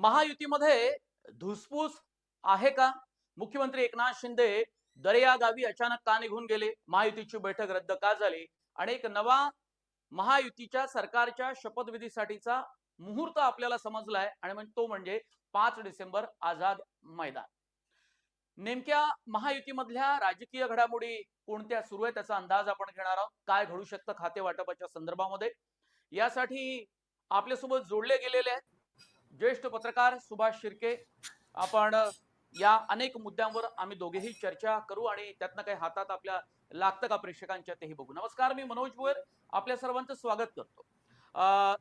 महायुतीमध्ये धुसफूस आहे का? मुख्यमंत्री एकनाथ शिंदे दर्या गावी अचानक का निघून गेले? महायुतीची बैठक रद्द का झाली? आणि एक नवा महायुतीच्या सरकारच्या शपथविधीसाठीचा मुहूर्त आपल्याला समजलाय आणि तो म्हणजे पाच डिसेंबर आझाद मैदान. नेमक्या महायुतीमधल्या राजकीय घडामोडी कोणत्या सुरू आहे त्याचा अंदाज आपण घेणार आहोत. काय घडू शकतं खाते वाटपाच्या संदर्भामध्ये? यासाठी आपल्यासोबत जोडले गेलेले आहेत. ज्येष्ठ पत्रकार सुभाष शिर्के आपण या अनेक मुद्द्यांवर आम्ही दोघेही चर्चा करू आणि त्यातनं काही हातात आपल्या लागतं का प्रेक्षकांच्या तेही बघू. नमस्कार मी मनोज भोयर आपल्या सर्वांचं स्वागत करतो. अं,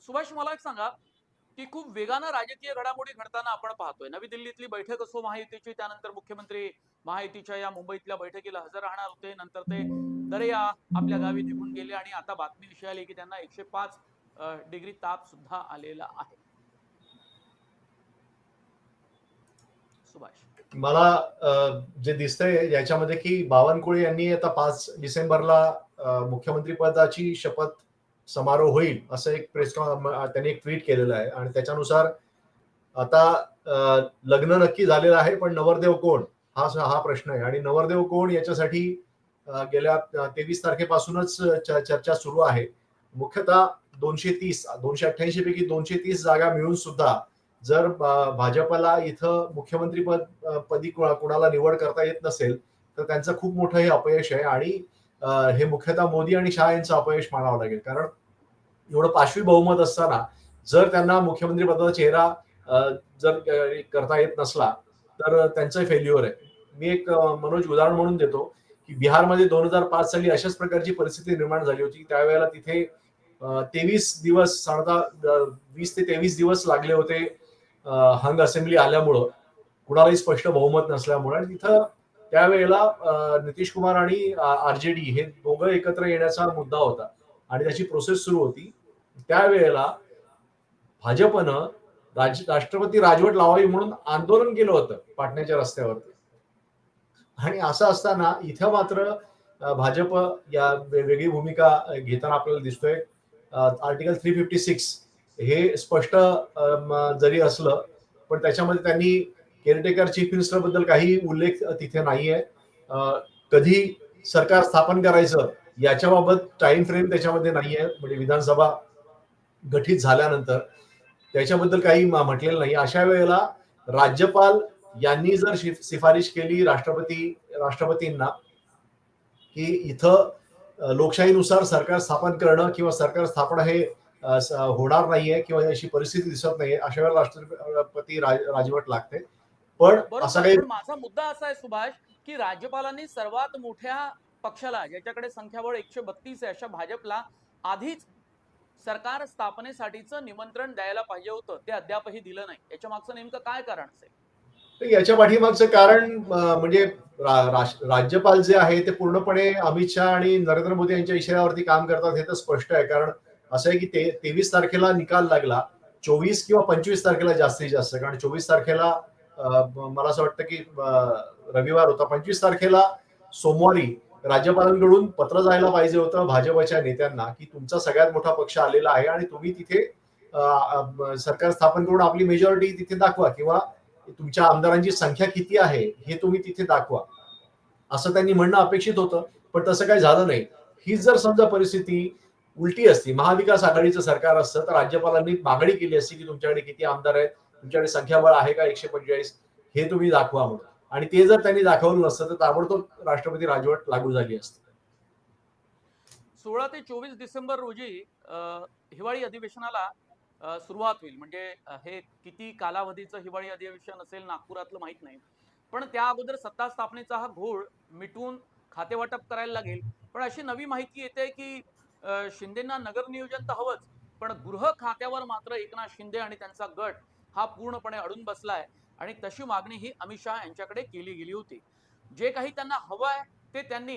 सुभाष मला एक सांगा की खूप वेगानं राजकीय घडामोडी घडताना आपण पाहतोय. नवी दिल्लीतली बैठक असो महायुतीची त्यानंतर मुख्यमंत्री महायुतीच्या या मुंबईतल्या बैठकीला हजर राहणार होते. नंतर ते दर्या आपल्या गावी निघून गेले आणि आता बातमी विषय आली की त्यांना एकशे पाच डिग्री ताप सुद्धा आलेला आहे. मला जे दिसतंय याच्यामध्ये की बावनकुळे यांनी आता पाच डिसेंबरला मुख्यमंत्री पदाची शपथ समारोह होईल असं एक प्रेस त्यांनी एक ट्विट केलेलं आहे. आणि त्याच्यानुसार आता लग्न नक्की झालेलं आहे पण नवरदेव कोण? हा हा प्रश्न आहे. आणि नवरदेव कोण याच्यासाठी गेल्या तेवीस तारखेपासूनच चर्चा सुरू आहे. मुख्यतः दोनशे तीस दोनशे अठ्ठ्याऐंशी पैकी दोनशे तीस जागा मिळून सुद्धा जर भाजपला इथं मुख्यमंत्री पद पदी कुणाला निवड करता येत नसेल तर त्यांचं खूप मोठं हे अपयश आहे आणि हे मुख्यतः मोदी आणि शहा यांचं अपयश मानावं लागेल. कारण एवढं पाचवी बहुमत असताना जर त्यांना मुख्यमंत्री पदाचा चेहरा जर करता येत नसला तर त्यांचं फेल्युअर आहे. मी एक मनोज उदाहरण म्हणून देतो की बिहारमध्ये दोन हजार पाच साली अशाच प्रकारची परिस्थिती निर्माण झाली होती त्यावेळेला तिथे तेवीस दिवस साधारणतः वीस ते तेवीस दिवस लागले होते हंग असेंब्ली आल्यामुळं कुणालाही स्पष्ट बहुमत नसल्यामुळे आणि तिथं त्यावेळेला नितीश कुमार आणि आरजेडी हे दोघं एकत्र येण्याचा मुद्दा होता आणि त्याची प्रोसेस सुरू होती. त्यावेळेला भाजपनं राज राष्ट्रपती राजवट लावावी म्हणून आंदोलन केलं होतं पाटण्याच्या रस्त्यावरती. आणि असं असताना इथं मात्र भाजप या वेगळी भूमिका घेताना आपल्याला दिसतोय. आर्टिकल थ्री फिफ्टी सिक्स हे स्पष्ट जरी असलं पण त्याच्यामध्ये त्यांनी केअरटेकर चीफ मिनिस्टरबद्दल काही उल्लेख तिथे नाहीये. कधी सरकार स्थापन करायचं याच्याबाबत टाइम फ्रेम त्याच्यामध्ये नाहीये. म्हणजे विधानसभा गठीत झाल्यानंतर त्याच्याबद्दल काही म्हटलेलं नाही. अशा वेळेला राज्यपाल यांनी जर शिफारिश केली राष्ट्रपती राष्ट्रपतींना की इथं लोकशाहीनुसार सरकार स्थापन करणं किंवा सरकार स्थापना हे होणार नाहीये किंवा अशी परिस्थिती दिसत नाहीये अशा वेळेला राष्ट्रपती राज- राजवट लागते. पण असं काही माझा मुद्दा असा आहे सुभाष की राज्यपालांनी सर्वात मोठ्या पक्षाला ज्याच्याकडे संख्याबळ एकशे बत्तीस आहे अशा भाजपला आधीच सरकार स्थापनेसाठीचं निमंत्रण द्यायला पाहिजे होतं. ते अद्यापही दिलं नाही. याच्या मागचं नेमकं काय कारण असेल? याच्या पाठीमागचं कारण म्हणजे राज्यपाल जे आहे ते पूर्णपणे अमित शहा आणि नरेंद्र मोदी यांच्या इशाऱ्यावरती काम करतात हे तर स्पष्ट आहे. कारण असं आहे की ते तेवीस तारखेला निकाल लागला चोवीस किंवा पंचवीस तारखेला जास्तीत जास्त. कारण चोवीस तारखेला मला असं वाटतं की रविवार होता. पंचवीस तारखेला सोमवारी राज्यपालांकडून पत्र जायला पाहिजे होतं भाजपच्या नेत्यांना की तुमचा सगळ्यात मोठा पक्ष आलेला आहे आणि तुम्ही तिथे सरकार स्थापन करून आपली मेजॉरिटी तिथे दाखवा किंवा तुमच्या आमदारांची संख्या किती आहे हे तुम्ही तिथे दाखवा. असं त्यांनी म्हणणं अपेक्षित होतं पण तसं काही झालं नाही. हीच जर समजा परिस्थिती उलटी असती. महाविकास आघाडीचं सरकार असतं तर राज्यपालांनी मागणी केली असती की तुमच्याकडे किती आमदार आहेत तुमच्याकडे संख्याबळ आहे का एकशे पंचेचाळीस हे तुम्ही दाखवा म्हणून. आणि ते जर त्यांनी दाखवलं नसतं तर ताबडतोब राष्ट्रपती राजवट लागू झाली असते. सोळा ते चोवीस डिसेंबर रोजी हिवाळी अधिवेशनाला सुरुवात होईल. म्हणजे हे किती कालावधीचं हिवाळी अधिवेशन असेल नागपुरातलं माहीत नाही. पण त्या अगोदर सत्ता स्थापनेचा हा घोळ मिटून खातेवाटप करायला लागेल. पण अशी नवी माहिती येते की शिंदेना नगर नियोजन तर हवंच पण गृह खात्यावर मात्र एकनाथ शिंदे आणि त्यांचा गट हा पूर्णपणे अडून बसलाय आणि तशी मागणी ही अमित शहा यांच्याकडे केली गेली होती. जे काही त्यांना हवं आहे ते त्यांनी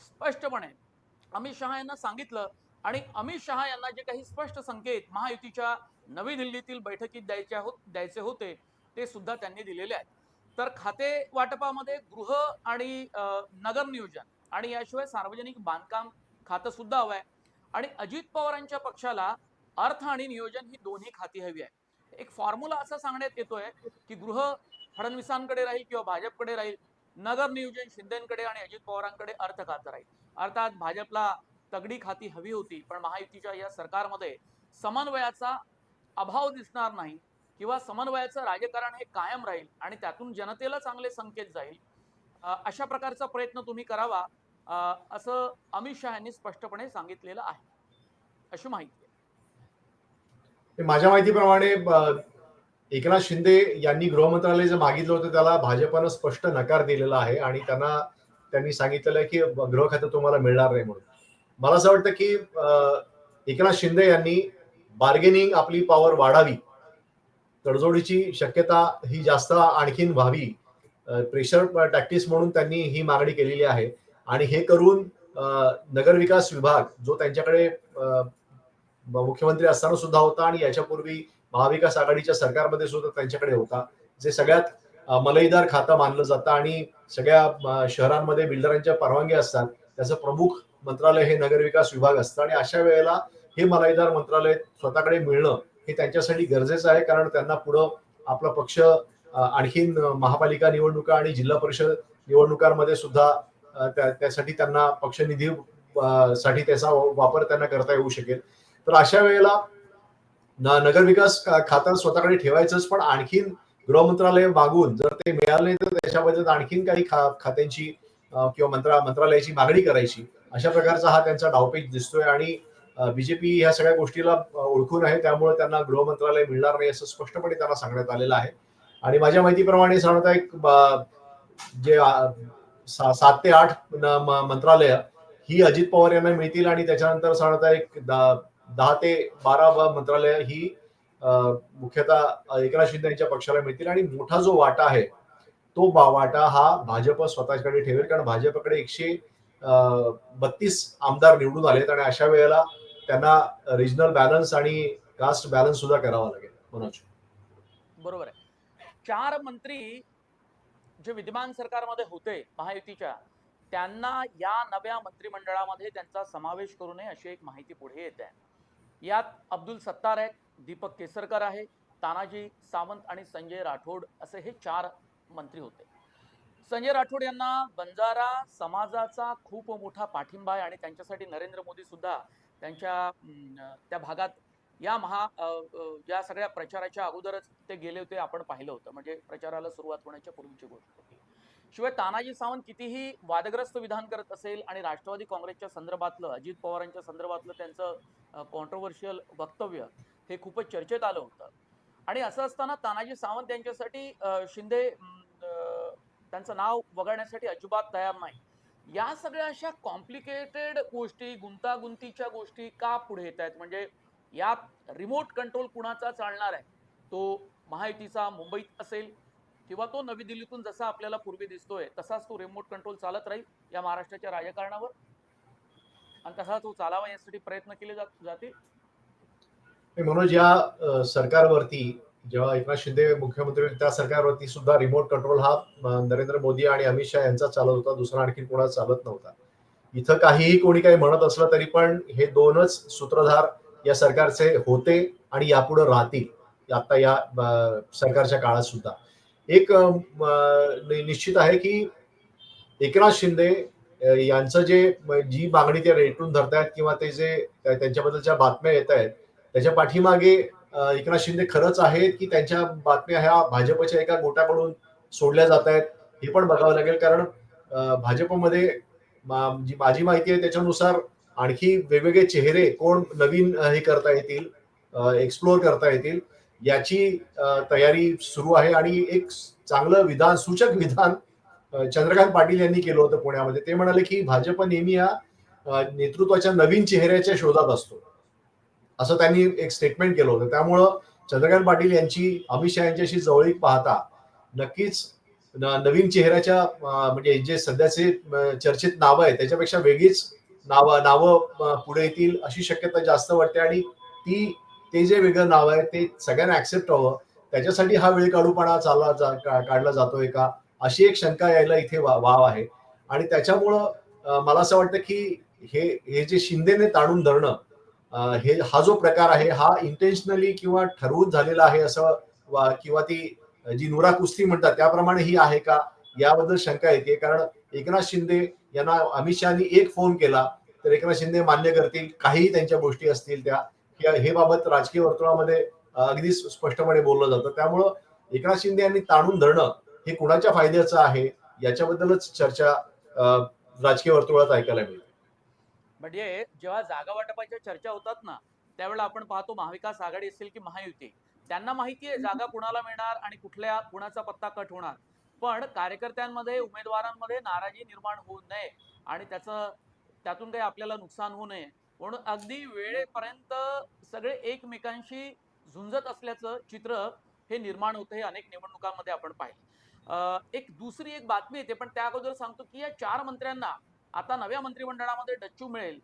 स्पष्टपणे अमित शहा यांना सांगितलं आणि अमित शहा यांना जे काही स्पष्ट संकेत महायुतीच्या नवी दिल्लीतील बैठकीत द्यायच्या हो द्यायचे होते ते सुद्धा त्यांनी दिलेले आहेत. तर खाते वाटपामध्ये गृह आणि नगर नियोजन आणि याशिवाय सार्वजनिक बांधकाम खातं सुद्धा हवं आहे. आणि अजित पवारांच्या पक्षाला अर्थ आणि नियोजन ही दोन्ही खाती हवी आहे. एक फॉर्म्युला असा सांगण्यात येतोय की गृह फडणवीसांकडे राहील किंवा भाजपकडे राहील नगर नियोजन शिंदेकडे आणि अजित पवारांकडे अर्थ खातं राहील. अर्थात भाजपला तगडी खाती हवी होती पण महायुतीच्या या सरकारमध्ये समन्वयाचा अभाव दिसणार नाही किंवा समन्वयाचं राजकारण हे कायम राहील आणि त्यातून जनतेला चांगले संकेत जाईल. अशा प्रकारचा प्रयत्न तुम्ही करावा. असं अमित शहा यांनी स्पष्टपणे सांगितलेलं आहे. अशी माहिती आहे. माझ्या माहितीप्रमाणे एकनाथ शिंदे यांनी गृहमंत्रालय जे मागितलं होतं त्याला भाजपनं स्पष्ट नकार दिलेला आहे आणि त्यांना त्यांनी सांगितलेलं की गृह खातं तुम्हाला मिळणार नाही म्हणून. मला असं वाटतं की एकनाथ शिंदे यांनी बार्गेनिंग आपली पॉवर वाढावी. तडजोडीची शक्यता ही जास्त आणखीन व्हावी. प्रेशर टॅक्टिस म्हणून त्यांनी ही मागणी केलेली आहे. आणि हे करून नगरविकास विभाग जो त्यांच्याकडे मुख्यमंत्री असताना सुद्धा होता आणि याच्यापूर्वी महाविकास आघाडीच्या सरकारमध्ये सुद्धा त्यांच्याकडे होता जे सगळ्यात मलईदार खातं मानलं जातं आणि सगळ्या शहरांमध्ये बिल्डरांच्या परवानगी असतात त्याचं प्रमुख मंत्रालय हे नगरविकास विभाग असतं आणि अशा वेळेला हे मलाईदार मंत्रालय स्वतःकडे मिळणं हे त्यांच्यासाठी गरजेचं आहे कारण त्यांना पुढं आपला पक्ष आणखीन महापालिका निवडणुका आणि जिल्हा परिषद निवडणुकांमध्ये सुद्धा त्यासाठी त्यांना पक्षनिधी निधी साठी त्याचा वापर त्यांना करता येऊ शकेल. तर अशा वेळेला नगरविकास खातं स्वतःकडे ठेवायचंच पण आणखीन गृहमंत्रालय मागून जर ते मिळालं नाही तर त्याच्याबद्दल आणखीन काही खा खात्यांची किंवा मंत्रा मंत्रालयाची मागणी करायची. अशा प्रकारचा हा त्यांचा डावपेच दिसतोय आणि बीजेपी ह्या सगळ्या गोष्टीला ओळखून आहे. त्यामुळे त्यांना गृहमंत्रालय मिळणार नाही असं स्पष्टपणे त्यांना सांगण्यात आलेलं आहे. आणि माझ्या माहितीप्रमाणे सांगता एक जे सा- सात ते आठ मंत्रालय ही अजित पवार यांना मिळतील आणि त्याच्यानंतर सांगता एक दहा ते बारा मंत्रालय ही मुख्यतः एकनाथ शिंदे यांच्या पक्षाला मिळतील. आणि मोठा जो वाटा आहे तो वाटा हा भाजप स्वतःकडे ठेवेल. कारण भाजपकडे एकशे बत्तीस आमदार निवडून आलेत आणि अशा वेळेला त्यांना रिजनल बॅलन्स आणि कास्ट बॅलन्स सुद्धा करावा लागेल. मनोज. बरोबर आहे. चार मंत्री जे विद्यमान सरकारमध्ये होते महायुतीच्या त्यांना या नव्या मंत्रिमंडळामध्ये त्यांचा समावेश करू नये अशी एक माहिती पुढे येते आहे. यात अब्दुल सत्तार आहेत दीपक केसरकर आहे तानाजी सावंत आणि संजय राठोड असे हे चार मंत्री होते. संजय राठोड यांना बंजारा समाजाचा खूप मोठा पाठिंबा आहे आणि त्यांच्यासाठी नरेंद्र मोदी सुद्धा त्यांच्या त्या भागात या महा या सगळ्या प्रचाराच्या अगोदरच ते गेले होते आपण पाहिलं होतं. म्हणजे प्रचाराला सुरुवात होण्याच्या पूर्वीची गोष्ट होती. शिवाय तानाजी सावंत कितीही वादग्रस्त विधान करत असेल आणि राष्ट्रवादी काँग्रेसच्या संदर्भातलं अजित पवारांच्या संदर्भातलं त्यांचं कॉन्ट्रोवर्शियल वक्तव्य हे खूपच चर्चेत आलं होतं. आणि असं असताना तानाजी सावंत यांच्यासाठी शिंदे त्यांचं नाव वगळण्यासाठी अजिबात तयार नाही. या सगळ्या अशा कॉम्प्लिकेटेड गोष्टी गुंतागुंतीच्या गोष्टी का पुढे येत आहेत म्हणजे यात रिमोट कंट्रोल कुणाचा चालणार आहे? तो महायुतीचा मुंबईत असेल किंवा तो नवी दिल्लीतून जसा आपल्याला पूर्वी दिसतोय तसाच तो रिमोट कंट्रोल चालत राहील या महाराष्ट्राच्या राजकारणावर. आणि तसा तो चालावा यासाठी प्रयत्न केले जात जातील. हे मनोज या सरकारवरती जेव्हा एकनाथ शिंदे मुख्यमंत्री त्या सरकारवरती सुद्धा रिमोट कंट्रोल हा नरेंद्र मोदी आणि अमित शहा यांचा चालत होता. दुसरा आणखी कोणा चालत नव्हता. इथं काहीही कोणी काही म्हणत असलं तरी पण हे दोनच सूत्रधार या सरकारचे होते आणि यापुढे राहतील. आता या सरकारच्या काळात सुद्धा. एक निश्चित आहे की एकनाथ शिंदे यांचं जे जी मागणी ते रेटून धरतायत किंवा ते जे त्यांच्याबद्दलच्या बातम्या येत आहेत त्याच्या पाठीमागे एकनाथ शिंदे खरंच आहेत की त्यांच्या बातम्या ह्या भाजपच्या एका गोटाकडून सोडल्या जात आहेत हे पण बघावं लागेल. कारण भाजपमध्ये जी माझी माहिती आहे त्याच्यानुसार आणखी वेगवेगळे चेहरे कोण नवीन हे करता येतील एक्सप्लोअर करता येतील याची तयारी सुरू आहे. आणि एक चांगलं विधान सूचक विधान चंद्रकांत पाटील यांनी केलं होतं पुण्यामध्ये. ते म्हणाले की भाजप नेहमी या नेतृत्वाच्या नवीन चेहऱ्याच्या शोधात असतो. असं त्यांनी एक स्टेटमेंट केलं होतं. त्यामुळं चंद्रकांत पाटील यांची अमित शहा यांच्याशी जवळीक पाहता नक्कीच नवीन चेहऱ्याच्या म्हणजे जे सध्याचे चर्चित चर्चेत नावं आहेत त्याच्यापेक्षा वेगळीच नावं नावं पुढे येतील अशी शक्यता जास्त वाटते. आणि ती ते जे वेगळं नाव आहे ते सगळ्यांना ऍक्सेप्ट व्हावं त्याच्यासाठी हा वेळ काढूपणा चालला जा- काढला जातोय का? अशी एक शंका यायला इथे वा- वाव आहे. आणि त्याच्यामुळं मला असं वाटतं की हे हे जे शिंदेने ताणून धरणं हे हा जो प्रकार आहे हा इंटेन्शनली किंवा ठरवून झालेला आहे असं वा- किंवा ती जी नुरा कुस्ती म्हणतात त्याप्रमाणे ही आहे का? याबद्दल शंका येते. कारण एकनाथ शिंदे यांना अमित शहानी एक फोन केला तर एकनाथ शिंदे मान्य करतील काहीही त्यांच्या गोष्टी असतील त्या. हे बाबत राजकीय वर्तुळामध्ये अगदी स्पष्टपणे बोललं जातं. त्यामुळं एकनाथ शिंदे यांनी ताणून धरणं हे कुणाच्या फायद्याचं आहे याच्याबद्दलच चर्चा अं, राजकीय वर्तुळात ऐकायला मिळते. म्हणजे जेव्हा जागा वाटपाच्या चर्चा होतात ना त्यावेळेला आपण पाहतो महाविकास आघाडी असेल की महायुती. त्यांना माहिती आहे जागा कुणाला मिळणार आणि कुठल्या कुणाचा पत्ता कट होणार. पण कार्यकर्त्यांमध्ये उमेदवारांमध्ये नाराजी निर्माण होऊ नये आणि त्याचं त्यातून काही आपल्याला नुकसान होऊ नये. म्हणून अगदी वेळेपर्यंत सगळे एकमेकांशी झुंजत असल्याचं चित्र हे निर्माण होतं हे अनेक निवडणुकांमध्ये आपण पाहिलं. एक दुसरी एक बातमी येते पण त्या अगोदर सांगतो की या चार मंत्र्यांना आता नव्या मंत्रिमंडळामध्ये डच्चू मिळेल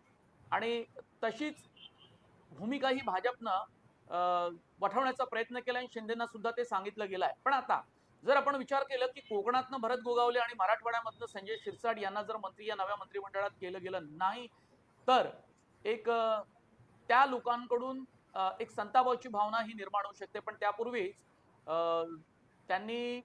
आणि तशीच भूमिका ही भाजपनं वठवण्याचा प्रयत्न केला आणि शिंदेना सुद्धा ते सांगितलं गेलं आहे पण आता जर आपण विचार केला की कोकणातनं भरत गोगावले आणि मराठवाड्यामधनं संजय शिरसाट यांना जर मंत्री या नव्या मंत्रिमंडळात केलं गेलं नाही तर एक त्या लोकांकडून एक संतापाची भावना ही निर्माण होऊ शकते. पण त्यापूर्वीच त्यांनी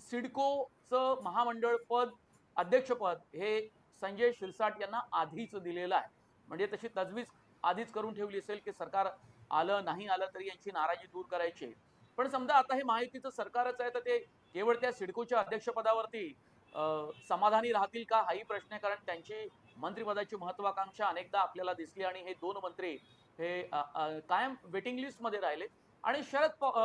सिडकोचं महामंडळ पद अध्यक्षपद हे संजय शिरसाट यांना आधीच दिलेलं आहे. म्हणजे तशी तजवीज आधीच करून ठेवली असेल की सरकार आलं नाही आलं तरी यांची नाराजी दूर करायची पण समजा आता हे महायुतीचं सरकारच आहे तर ते केवळ त्या सिडकोच्या अध्यक्षपदावरती समाधानी राहतील का? हाही प्रश्न आहे कारण त्यांची मंत्रिपदाची महत्वाकांक्षा अनेकदा आपल्याला दिसली आणि हे दोन मंत्री हे कायम वेटिंग लिस्टमध्ये राहिले. आणि शरद प-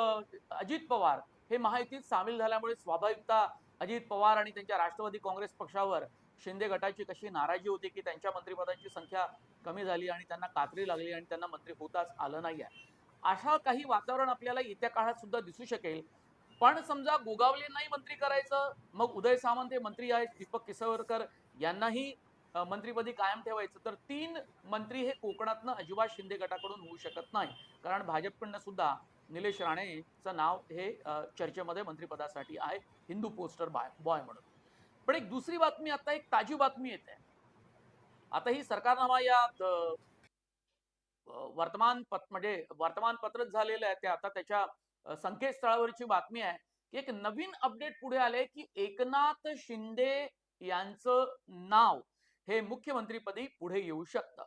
अजित पवार हे महायुतीत सामील झाल्यामुळे स्वाभाविकता अजित पवार आणि त्यांच्या राष्ट्रवादी काँग्रेस पक्षावर शिंदे गटाची कशी नाराजी होती की त्यांच्या मंत्रिपदाची संख्या कमी झाली आणि त्यांना कात्री लागली आणि त्यांना मंत्री होताच आलं नाही आहे अशा काही वातावरण आपल्याला येत्या काळात सुद्धा दिसू शकेल. पण समजा गोगावले नाही मंत्री करायचं मग उदय सामंत हे मंत्री आहेत दीपक किसवरकर यांनाही मंत्रीपदी कायम ठेवायचं तर तीन मंत्री हे कोकणातनं अजिबात शिंदे गटाकडून होऊ शकत नाही. कारण भाजपकडनं सुद्धा निलेश राणेचं नाव हे चर्चेमध्ये मंत्रिपदासाठी आहे हिंदू पोस्टर बाय बॉय म्हणून. पण एक दुसरी बातमी आता एक ताजी बातमी येते. आता ही सरकारनामा या वर्तमानपत्र म्हणजे वर्तमानपत्रच झालेलं आहे ते आता त्याच्या संकेतस्थळावरची बातमी आहे की एक नवीन अपडेट पुढे आले की एकनाथ शिंदे यांचं नाव हे मुख्यमंत्रीपदी पुढे येऊ शकतं.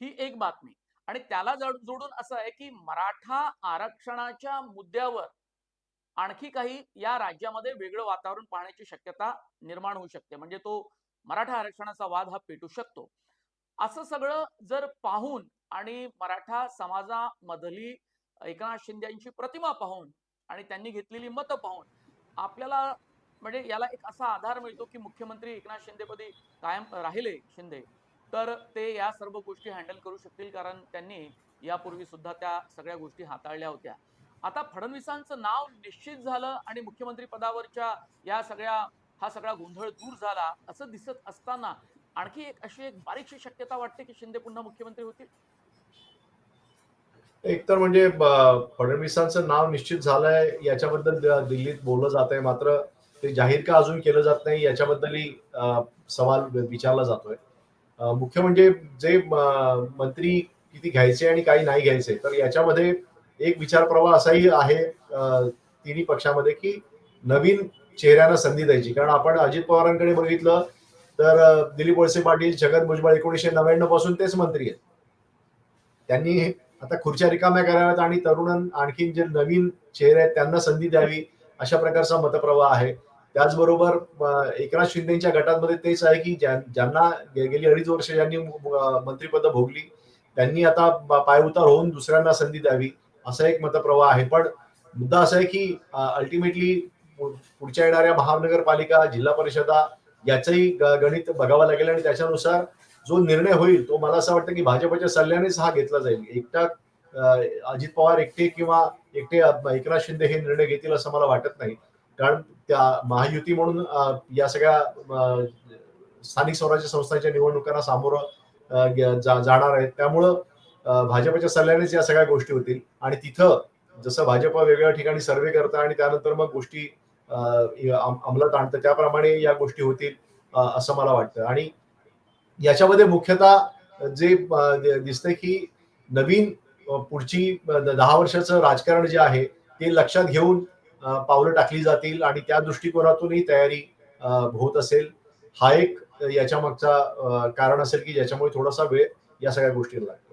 ही एक बातमी. आणि त्याला जोडून असं आहे की मराठा आरक्षणाच्या मुद्द्यावर आणखी काही या राज्यामध्ये वेगळं वातावरण पाहण्याची शक्यता निर्माण होऊ शकते. म्हणजे तो मराठा आरक्षणाचा वाद हा पेटू शकतो. असं सगळं जर पाहून आणि मराठा समाजामधली एकनाथ शिंदेची प्रतिमा पाहून आणि त्यांनी घेतलेली मतं पाहून आपल्याला म्हणजे याला एक असा आधार मिळतो की मुख्यमंत्री एकनाथ शिंदेपदी कायम राहिले शिंदे तर ते या सर्व गोष्टी हँडल करू शकतील कारण त्यांनी यापूर्वी सुद्धा त्या सगळ्या गोष्टी हाताळल्या होत्या. आता फडणवीसांचं नाव निश्चित झालं आणि मुख्यमंत्री पदावरच्या या सगळ्या हा सगळा गोंधळ दूर झाला असं दिसत असताना आणखी एक अशी एक बारीकशी शक्यता वाटते की शिंदे पुन्हा मुख्यमंत्री होतील? एकतर म्हणजे फडणवीसांचं नाव निश्चित झालंय. याच्याबद्दल दिल्लीत बोललं जात आहे. मात्र ते जाहीर का अजून केलं जात नाही याच्याबद्दलही सवाल विचारला जातोय. मुख्य म्हणजे जे मंत्री किती घ्यायचे आणि काही नाही घ्यायचे तर याच्यामध्ये एक विचार प्रवाह असाही आहे तिन्ही पक्षामध्ये की नवीन चेहऱ्यांना संधी द्यायची. कारण आपण अजित पवारांकडे बघितलं तर दिलीप वळसे पाटील छगन भुजबळ एकोणीसशे नव्याण्णवपासून तेच मंत्री आहेत. त्यांनी आता खुर्च्या रिकाम्या कराव्यात आणि तरुण आणखी जे नवीन चेहरे आहेत त्यांना संधी द्यावी अशा प्रकारचा मतप्रवाह आहे. त्याचबरोबर एकनाथ शिंदेच्या गटामध्ये तेच आहे की ज्यांना गे- गेली अडीच वर्ष ज्यांनी मंत्रीपद भोगली त्यांनी आता पायउतार होऊन दुसऱ्यांना संधी द्यावी असा एक मतप्रवाह आहे. पण मुद्दा असा आहे की अल्टिमेटली पुढच्या येणाऱ्या महानगरपालिका जिल्हा परिषदा याचंही ग- गणित बघावं लागेल आणि त्याच्यानुसार जो निर्णय होईल तो मला असं वाटतं की भाजपच्या सल्ल्यानेच हा घेतला जाईल. एकटा अजित पवार एकटे किंवा एकटे एकनाथ शिंदे हे निर्णय घेतील असं मला वाटत नाही. कारण त्या महायुती म्हणून या सगळ्या स्थानिक स्वराज्य संस्थांच्या निवडणुकांना सामोरं जा- जाणार आहेत. त्यामुळं भाजपच्या सल्ल्यानेच या सगळ्या गोष्टी होतील. आणि तिथं जसं भाजप वेगवेगळ्या ठिकाणी सर्वे करतं आणि त्यानंतर मग गोष्टी अंमलात आणतं. त्याप्रमाणे या गोष्टी होतील असं मला वाटतं. आणि याच्यामध्ये मुख्यतः जे दिसतंय की नवीन पुढची दहा वर्षाचं राजकारण जे आहे ते लक्षात घेऊन पावलं टाकली जातील आणि त्या दृष्टिकोनातूनही तयारी होत असेल. हा एक याच्या मागचा कारण असेल की ज्याच्यामुळे थोडासा वेळ या सगळ्या गोष्टींना लागतो.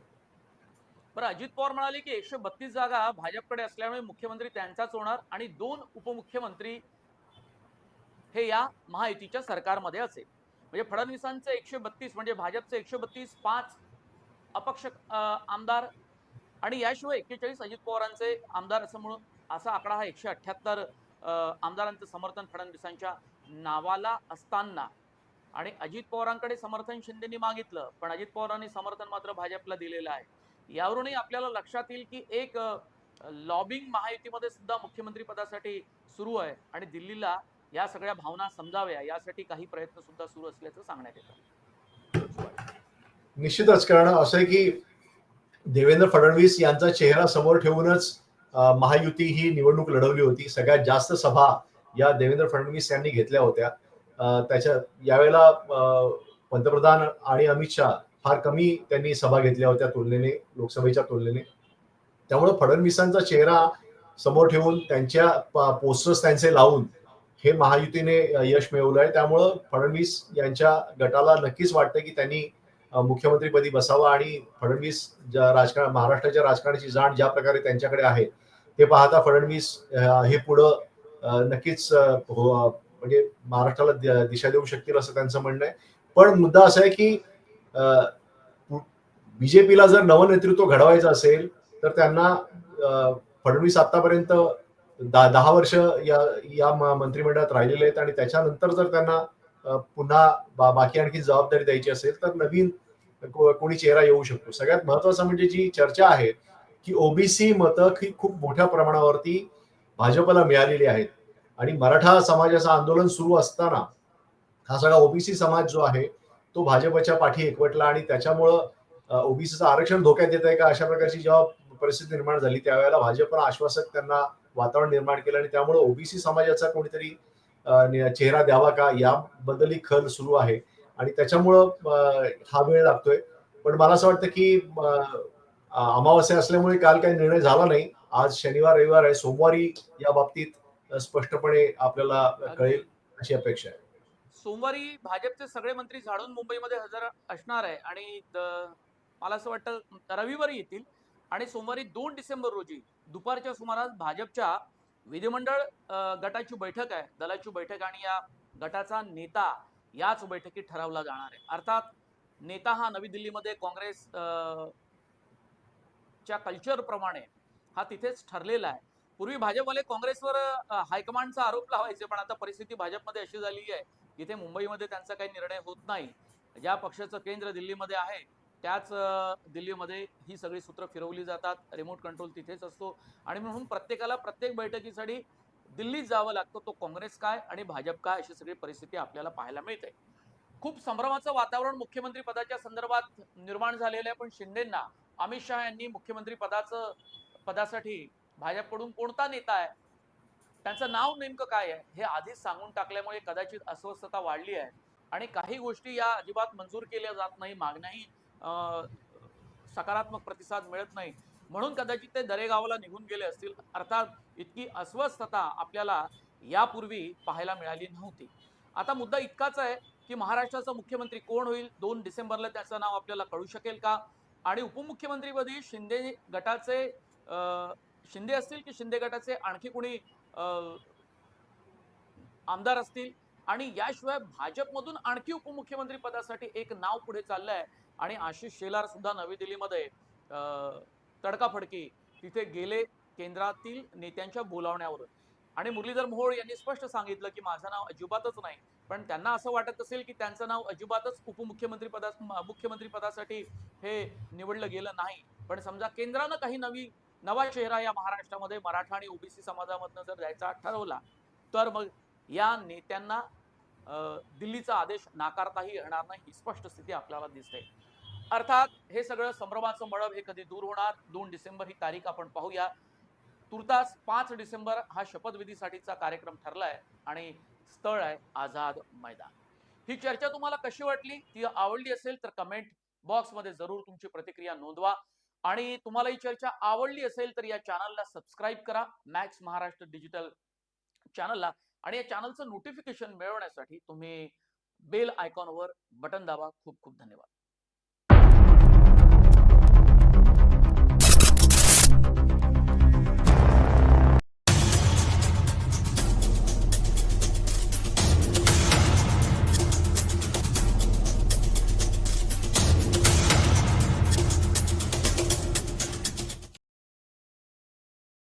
बरं अजित पवार म्हणाले की एकशे बत्तीस जागा भाजपकडे असल्यामुळे मुख्यमंत्री त्यांचाच होणार आणि दोन उपमुख्यमंत्री हे या महायुतीच्या सरकारमध्ये असेल. म्हणजे फडणवीसांचं एकशे बत्तीस म्हणजे भाजपचे एकशे बत्तीस पाच अपक्ष आमदार आणि याशिवाय एक्केचाळीस अजित पवारांचे आमदार असं म्हणून असा आकडा हा एकशे अठ्ठ्याहत्तर आमदारांचं समर्थन फडणवीसांच्या नावाला असताना आणि अजित पवारांकडे समर्थन शिंदेनी मागितलं पण अजित पवारांनी समर्थन मात्र भाजपला दिलेलं आहे. यावरूनही आपल्याला लक्षात येईल की एक लॉबिंग महायुतीमध्ये सुद्धा मुख्यमंत्री पदासाठी सुरू आहे आणि दिल्लीला या सगळ्या भावना समजाव्या यासाठी काही प्रयत्न सुद्धा सुरू असल्याचं सांगण्यात येतं. निश्चितच कारण असं आहे की देवेंद्र फडणवीस यांचा चेहरा समोर ठेवूनच महायुती ही निवडणूक लढवली होती. सगळ्यात जास्त सभा या देवेंद्र फडणवीस यांनी घेतल्या होत्या. त्याच्या यावेळेला पंतप्रधान आणि अमित शहा फार कमी त्यांनी सभा घेतल्या होत्या तुलनेने लोकसभेच्या तुलनेने. त्यामुळे फडणवीसांचा चेहरा समोर ठेवून त्यांच्या पोस्टर्स त्यांचे लावून हे महायुतीने यश मिळवलं आहे. त्यामुळं फडणवीस यांच्या गटाला नक्कीच वाटतं की त्यांनी मुख्यमंत्रीपदी बसावं आणि फडणवीस ज्या राजकारण महाराष्ट्राच्या राजकारणाची जाण ज्या प्रकारे त्यांच्याकडे आहे ते पाहता फडणवीस हे पुढं नक्कीच हो, म्हणजे महाराष्ट्राला दि- दिशा देऊ शकतील असं त्यांचं म्हणणं आहे. पण मुद्दा असा आहे की बीजेपीला जर नवं नेतृत्व घडवायचं असेल तर त्यांना फडणवीस आतापर्यंत दहा दहा वर्ष या या म- मंत्रिमंडळात राहिलेले आहेत आणि त्याच्यानंतर जर त्यांना पुन्हा बा- बाकी आणखी जबाबदारी द्यायची असेल तर नवीन कोणी चेहरा येऊ शकतो. सगळ्यात महत्वाचं म्हणजे जी चर्चा आहे की ओबीसी मतं ही खूप मोठ्या प्रमाणावरती भाजपला मिळालेली आहेत. आणि मराठा समाजाचं आंदोलन सुरू असताना हा सगळा ओबीसी समाज जो आहे तो भाजपच्या पाठी एकवटला आणि त्याच्यामुळं ओबीसीचं आरक्षण धोक्यात येत आहे का अशा प्रकारची जेव्हा परिस्थिती निर्माण झाली त्यावेळेला भाजपनं आश्वासक त्यांना वातावरण निर्माण केलं आणि त्यामुळे ओबीसी समाजाचा कोणीतरी चेहरा द्यावा का याबद्दलही खल सुरू आहे. आणि त्याच्यामुळं हा वेळ लागतोय. पण मला असं वाटतं की अमावस्या असल्यामुळे काल काही निर्णय झाला नाही. आज शनिवार रविवार आहे. सोमवारी या बाबतीत स्पष्टपणे आपल्याला कळेल अशी अपेक्षा आहे. सोमवारी भाजपचे सगळे मंत्री झाडून मुंबईमध्ये हजर असणार आहे आणि मला असं वाटतं रविवारी येतील आणि सोमवारी दोन डिसेंबर रोजी दुपारच्या सुमारास भाजपच्या विधिमंडळ गटाची बैठक आहे दलाची बैठक आणि या गटाचा नेता याच बैठकीत ठरवला जाणार आहे. अर्थात नेता हा नवी दिल्लीमध्ये काँग्रेस च्या कल्चर प्रमाणे हा तिथेच ठरलेला आहे. पूर्वी भाजपवाले काँग्रेसवर हायकमांडचा आरोप लावायचे पण आता परिस्थिती भाजपमध्ये अशी झाली आहे इथे मुंबईमध्ये त्यांचा काही निर्णय होत नाही. ज्या पक्षाचं केंद्र दिल्लीमध्ये आहे त्याच दिल्लीमध्ये ही सगळी सूत्र फिरवली जातात. रिमोट कंट्रोल तिथेच असतो. आणि म्हणून प्रत्येकाला प्रत्येक बैठकीसाठी दिल्लीत जावं लागतं. तो काँग्रेस काय आणि भाजप काय अशी सगळी परिस्थिती आपल्याला पाहायला मिळते. खूप संभ्रमाचं वातावरण मुख्यमंत्री पदाच्या संदर्भात निर्माण झालेलं आहे. पण शिंदेंना अमित शहा यांनी मुख्यमंत्री पदाचं पदासाठी भाजपकडून कोणता नेता आहे? त्यांचं नाव नेमकं काय आहे? हे आधीच सांगून टाकल्यामुळे कदाचित अस्वस्थता वाढली आहे. आणि काही गोष्टी या अजिबात मंजूर केल्या जात नाही मागण्याही सकारात्मक प्रतिसाद मिळत नाही. म्हणून कदाचित ते दरेगावाला निघून गेले असतील. अर्थात इतकी अस्वस्थता आपल्याला यापूर्वी पाहायला मिळाली नव्हती. आता मुद्दा इतकाच आहे की महाराष्ट्राचा मुख्यमंत्री कोण होईल? दोन डिसेंबरला त्याचं नाव आपल्याला कळू शकेल का? आणि उपमुख्यमंत्रीपदी शिंदे गटाचे शिंदे असतील की शिंदे गटाचे? आणखी कोणी आमदार असतील. आणि याशिवाय भाजपमधून आणखी उपमुख्यमंत्री पदासाठी एक नाव पुढे चाललं आहे आणि आशिष शेलार सुद्धा नवी दिल्लीमध्ये तडकाफडकी तिथे गेले केंद्रातील नेत्यांच्या बोलावण्यावरून. आणि मुरलीधर मोहोळ यांनी स्पष्ट सांगितलं की माझं नाव अजिबातच नाही. पण त्यांना असं वाटत असेल की त्यांचं नाव अजिबातच उपमुख्यमंत्री पदा मुख्यमंत्री पदासाठी हे निवडलं गेलं नाही. पण समजा केंद्रानं काही नवी नवा चेहरा या महाराष्ट्रामध्ये मराठा आणि ओबीसी समाजामधनं जर द्यायचा ठरवला तर मग या नेत्यांना दिल्लीचा आदेश नाकारताही येणार नाही ही स्पष्ट स्थिती आपल्याला दिसते. अर्थात हे सगळं संभ्रमाचं मळब हे कधी दूर होणार? दोन डिसेंबर ही तारीख आपण पाहूया. तुर्तास पाच डिसेंबर हा शपथविधीसाठीचा कार्यक्रम ठरलाय आणि स्थळ आहे आझाद मैदान. ही चर्चा तुम्हाला कशी वाटली? ती आवडली असेल तर कमेंट बॉक्समध्ये जरूर तुमची प्रतिक्रिया नोंदवा. आणि तुम्हाला ही चर्चा आवडली असेल तर या चॅनलला सबस्क्राईब करा मॅक्स महाराष्ट्र डिजिटल चॅनलला आणि या चॅनलचं नोटिफिकेशन मिळवण्यासाठी तुम्ही बेल आयकॉनवर बटन दाबा. खूप खूप धन्यवाद.